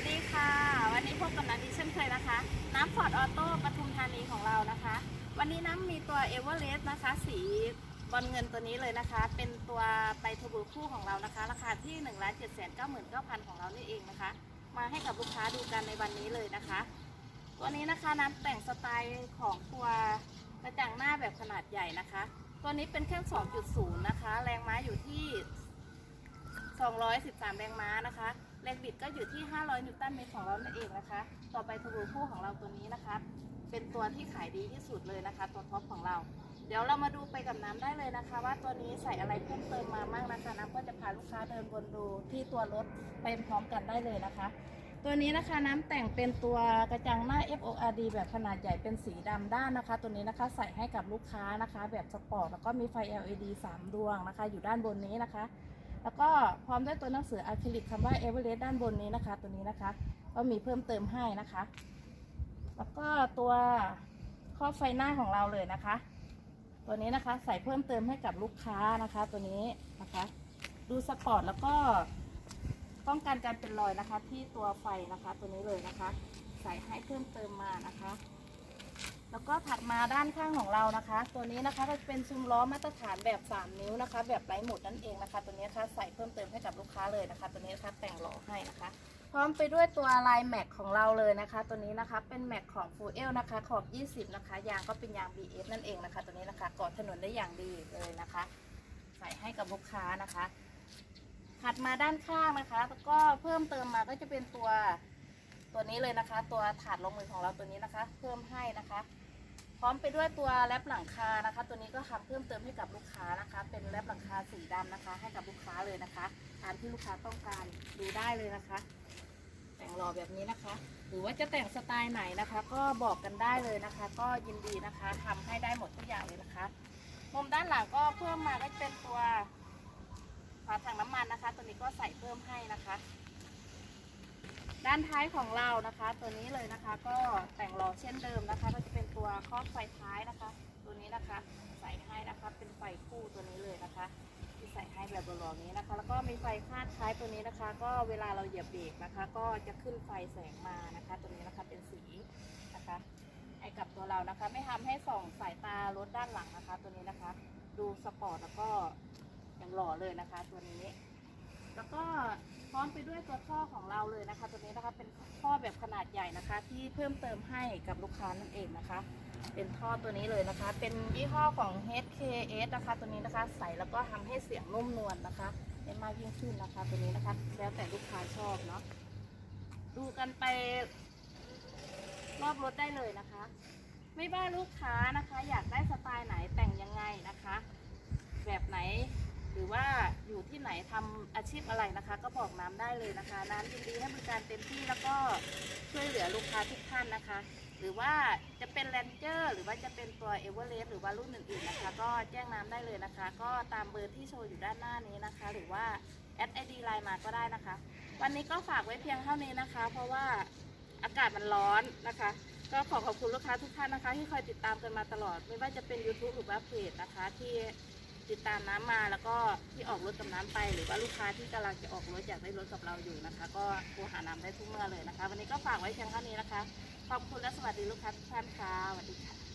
วัสดีค่ะ วันนี้พบกับนันดีเช่นเคยนะคะ น้ำฟอร์ดออโต้ปทุมธานีของเรานะคะ วันนี้น้ำมีตัวเอเวอเรสต์นะคะ สีบอลเงินตัวนี้เลยนะคะ เป็นตัวไบทูบูคู่ของเรานะคะ ราคาที่1 7 9 9 9 0 0ของเรานี่เองนะคะ มาให้กับลูกค้าดูกันในวันนี้เลยนะคะ ตัวนี้นะคะน้ำแต่งสไตล์ของตัวกระจังหน้าแบบขนาดใหญ่นะคะ ตัวนี้เป็นเครื่อง 2.0 นะคะ แรงม้าอยู่ที่ 213 แรงม้านะคะ แรงบิดก็อยู่ที่ 500 นิวตันเมตรของเรานั่นเองนะคะ ต่อไปทบูคู่ของเราตัวนี้นะคะ เป็นตัวที่ขายดีที่สุดเลยนะคะ ตัวท็อปของเรา เดี๋ยวเรามาดูไปกับน้ำได้เลยนะคะ ว่าตัวนี้ใส่อะไรเพิ่มเติมมาบ้างนะคะ น้ำก็จะพาลูกค้าเดินวนดูที่ตัวรถไปพร้อมกันได้เลยนะคะ ตัวนี้นะคะน้ำแต่งเป็นตัวกระจังหน้า FORD แบบขนาดใหญ่เป็นสีดำด้านนะคะ ตัวนี้นะคะใส่ให้กับลูกค้านะคะ แบบสปอร์ตแล้วก็มีไฟ LED 3 ดวงนะคะ อยู่ด้านบนนี้นะคะ แล้วก็พร้อมด้วยตัวหนังสืออะคริลิกคำว่า e v e r e s t ด้านบนนี้นะคะ ตัวนี้นะคะ ก็มีเพิ่มเติมให้นะคะ แล้วก็ตัวครอบไฟหน้าของเราเลยนะคะ ตัวนี้นะคะใส่เพิ่มเติมให้กับลูกค้านะคะ ตัวนี้นะคะ ดูสปอร์ตแล้วก็ป้องกันการเป็นรอยนะคะ ที่ตัวไฟนะคะ ตัวนี้เลยนะคะ ใส่ให้เพิ่มเติมมานะคะ แล้วก็ถัดมาด้านข้างของเรานะคะ ตัวนี้นะคะก็จะเป็นซุ้มล้อมาตรฐานแบบ 3 นิ้วนะคะ แบบไร้หมุดนั่นเองนะคะ ตัวนี้นะคะใส่เพิ่มเติมให้กับลูกค้าเลยนะคะ ตัวนี้นะคะแต่งล้อให้นะคะ พร้อมไปด้วยตัวลายแม็กของเราเลยนะคะ ตัวนี้นะคะเป็นแม็กของฟูเอลนะคะ ขอบ 20 นะคะ ยางก็เป็นยาง BF นั่นเองนะคะ ตัวนี้นะคะกอดถนนได้อย่างดีเลยนะคะ ใส่ให้กับลูกค้านะคะถัดมาด้านข้างนะคะ แล้วก็เพิ่มเติมมาก็จะเป็นตัว ตัวนี้เลยนะคะ ตัวถาดลงมือของเราตัวนี้นะคะ เพิ่มให้นะคะ พร้อมไปด้วยตัวแรปหลังคานะคะ ตัวนี้ก็ทำเพิ่มเติมให้กับลูกค้านะคะ เป็นแรปหลังคาสีดำนะคะ ให้กับลูกค้าเลยนะคะตามที่ลูกค้าต้องการดูได้เลยนะคะ แต่งหล่อแบบนี้นะคะ หรือว่าจะแต่งสไตล์ไหนนะคะ ก็บอกกันได้เลยนะคะ ก็ยินดีนะคะทำให้ได้หมดทุกอย่างเลยนะคะมุมด้านหลังก็เพิ่มมาก็เป็นตัวฝาถังน้ำมันนะคะ ตัวนี้ก็ใส่เพิ่มให้นะคะ ด้านท้ายของเรานะคะ ตัวนี้เลยนะคะก็แต่งหล่อเช่นเดิมนะคะ ก็จะเป็นตัวครอบไฟท้ายนะคะ ตัวนี้นะคะ ใส่ให้นะคะเป็นไฟคู่ตัวนี้เลยนะคะ ที่ใส่ให้แบบหล่อๆนี้นะคะ แล้วก็มีไฟคาดท้ายตัวนี้นะคะ ก็เวลาเราเหยียบเบรกนะคะ ก็จะขึ้นไฟแสงมานะคะ ตัวนี้นะคะเป็นสีนะคะให้กับตัวเรานะคะ ไม่ทำให้ส่องสายตารถด้านหลังนะคะ ตัวนี้นะคะ ดูสปอร์ตแล้วก็ยังหล่อเลยนะคะ ตัวนี้ แล้วก็พร้อมไปด้วยตัวท่อของเราเลยนะคะ ตัวนี้นะคะเป็นท่อแบบขนาดใหญ่นะคะ ที่เพิ่มเติมให้กับลูกค้านั่นเองนะคะ เป็นท่อตัวนี้เลยนะคะ เป็นยี่ห้อของ HKS นะคะ ตัวนี้นะคะใส่แล้วก็ทำให้เสียงนุ่มนวลนะคะได้มากยิ่งขึ้นนะคะ ตัวนี้นะคะ แล้วแต่ลูกค้าชอบเนาะดูกันไปรอบรถได้เลยนะคะ ไม่ว่าลูกค้านะคะ อยากได้สไตล์ไหนแต่งยังไงนะคะ แบบไหน รือว่าอยู่ที่ไหนทำอาชีพอะไรนะคะ ก็บอกน้ำได้เลยนะคะน้ำยินดีให้บริการเต็มที่แล้วก็ช่วยเหลือลูกค้าทุกท่านนะคะ หรือว่าจะเป็นแรนเจอร์หรือว่าจะเป็นตัวเอเวอเรสต์หรือว่ารุ่นอื่นๆนะคะ ก็แจ้งน้ำได้เลยนะคะ ก็ตามเบอร์ที่โชว์อยู่ด้านหน้านี้นะคะ หรือว่าแอดไอดีไลน์มาก็ได้นะคะ วันนี้ก็ฝากไว้เพียงเท่านี้นะคะ เพราะว่าอากาศมันร้อนนะคะ ก็ขอขอบคุณลูกค้าทุกท่านนะคะ ที่คอยติดตามกันมาตลอด ไม่ว่าจะเป็น YouTube หรือว่าเพจนะคะ ที่ ติดตามน้ำมาแล้วก็ที่ออกรถกับน้ำไป หรือว่าลูกค้าที่กำลังจะออกรถอยากได้รถกับเราอยู่นะคะ ก็โทรหาน้ำได้ทุกเมื่อเลยนะคะ วันนี้ก็ฝากไว้เพียงเท่านี้นะคะ ขอบคุณและสวัสดีลูกค้าทุกท่านค่ะสวัสดีค่ะ